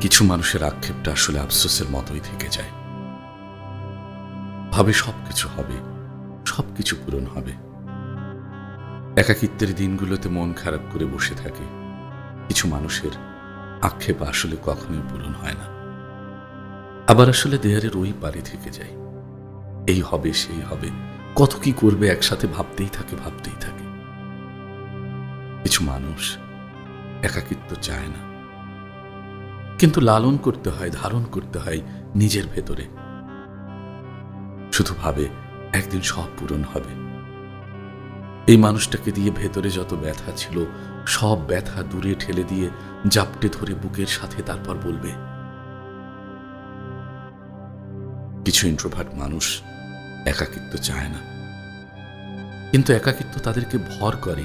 কিছু মানুষের আক্ষেপটা আসলে আফসোসের মতোই থেকে যায়। ভাবে সবকিছু হবে, সবকিছু পূরণ হবে। একাকিত্বের দিনগুলোতে মন খারাপ করে বসে থাকে। কিছু মানুষের আক্ষেপ আসলে কখনোই পূরণ হয় না। আবার আসলে দেয়ারের ওই পারে থেকে যায়। এই হবে, সেই হবে, কত কি করবে একসাথে ভাবতেই থাকে ভাবতেই থাকে। কিছু মানুষ একাকিত্ব চায় না। কিন্তু লালন করতে হয়, ধারণ করতে হয় নিজের ভেতরে। শুধু ভাবে, একদিন সব পূরণ হবে। এই মানুষটাকে দিয়ে ভেতরে যত ব্যথা ছিল, সব ব্যথা দূরে ঠেলে দিয়ে জাপটে ধরে বুকের সাথে তারপর বলবে, কিছু ইন্ট্রোভার্ট মানুষ একাকিত্ব চায় না। কিন্তু একাকিত্ব তাদেরকে ভর করে,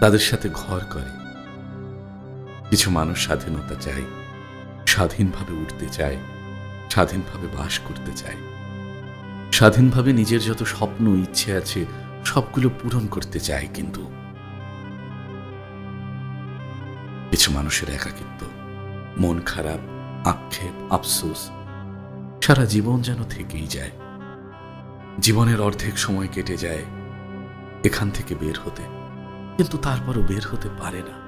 তাদের সাথে ঘর করে। কিছু মানুষ স্বাধীনতা চায় স্বাধীনভাবে উঠতে চায়, স্বাধীনভাবে বাস করতে চায়। স্বাধীনভাবে নিজের যত স্বপ্ন, ইচ্ছে আছে, সবগুলো পূরণ করতে চায় কিন্তু। কিছু মানুষের একাকিত্ব, মন খারাপ, আক্ষেপ, আফসোস, সারা জীবন যেন থেকেই যায়। জীবনের অর্ধেক সময় কেটে যায়, এখান থেকে বের হতে। কিন্তু তারপরও বের হতে পারে না।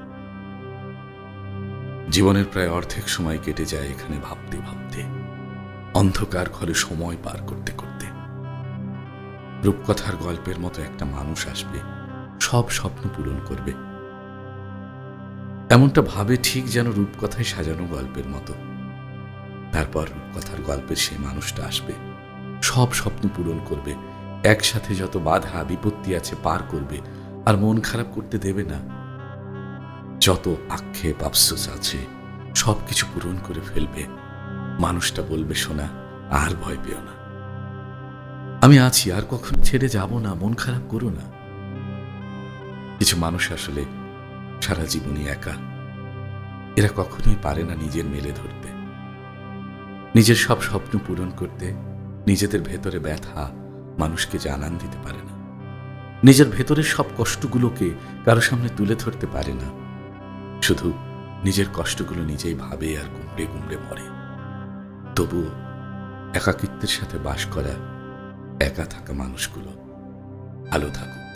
জীবনের প্রায় অর্ধেক সময় কেটে যায় এখানে ভাবতে ভাবতে। অন্ধকার ঘরে সময় পার করতে করতে। রূপকথার গল্পের মতো একটা মানুষ আসবে, সব স্বপ্ন পূরণ করবে। এমনটা ভাবে ঠিক যেন রূপকথায় সাজানো গল্পের মতো। তারপর রূপকথার গল্পের সেই মানুষটা আসবে, সব স্বপ্ন পূরণ করবে, একসাথে যত বাধা, বিপত্তি আছে পার করবে, আর মন খারাপ করতে দেবে না। যত আক্ষেপ, আফসোস আছে, সবকিছু পূরণ করে ফেলবে। মানুষটা বলবে শোনা আর ভয় পেও না। আমি আছি, আর কখনো ছেড়ে যাব না, মন খারাপ করো না। কিছু মানুষ আসলে সারা জীবনই একা। এরা কখনোই পারে না নিজের মেলে ধরতে। নিজের সব স্বপ্ন পূরণ করতে নিজেদের ভেতরে ব্যথা মানুষকে জানান দিতে পারে না। নিজের ভেতরের সব কষ্টগুলোকে কারও সামনে তুলে ধরতে পারে না। শুধু নিজের কষ্টগুলো নিজেই ভাবে আর কুমড়ে কুমড়ে মরে। তবুও একাকিত্বের সাথে বাস করা একা থাকা মানুষগুলো ভালো থাকুক।